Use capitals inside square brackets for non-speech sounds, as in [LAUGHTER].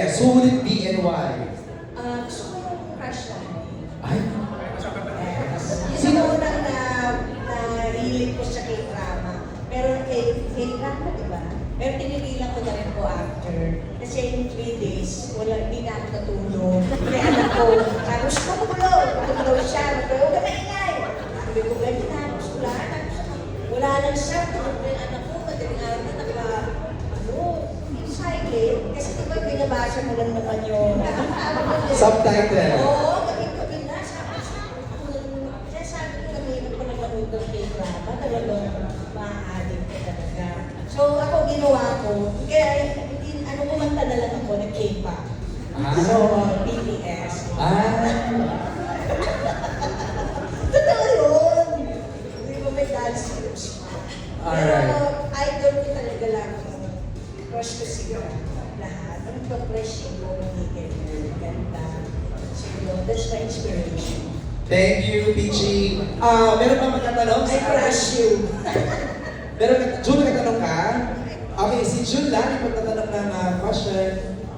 Yes, who would it be and why? Ah, gusto ko yung crush na. Ay. Yun ang unang na, na hilig ko sa K-drama. Pero di ba? Pero tinigilan ko na rin po after. Kasi in three days, wala, hindi na ako natulog. Kaya anak ko, sabi ko, tulog. Tulog siya. Ko, huwag ka maingay. Sabi ko, ganyan na, gusto ko lahat. Wala lang siya. Tulog na yung anak ko. Araw na naka, ano, silent. Kasi di ba binabasa mo lang naman yung... Subtitle. Oo, gabi-gabi na. Sabi ko, kaya sabi ko na may pa naganood ng K-drama, talagang ma-addict ka talaga. So ako ginawa ko, kaya hindi, ano kumanta na lang ako ng K-pop. Ah. So, BTS. ah, [LAUGHS] Totoo yun! Hindi ko may dance moves. Alright. Pero idol ko talaga lang crush ko sila lahat. Ang progression ko, hindi ganda. So, yun, that's my inspiration. thank you, Pichi. Ah, meron pa magtatanong? I crush you. [LAUGHS] Meron, June, nagtatanong ka? Okay, si June lang yung magtatanong ng ah, question.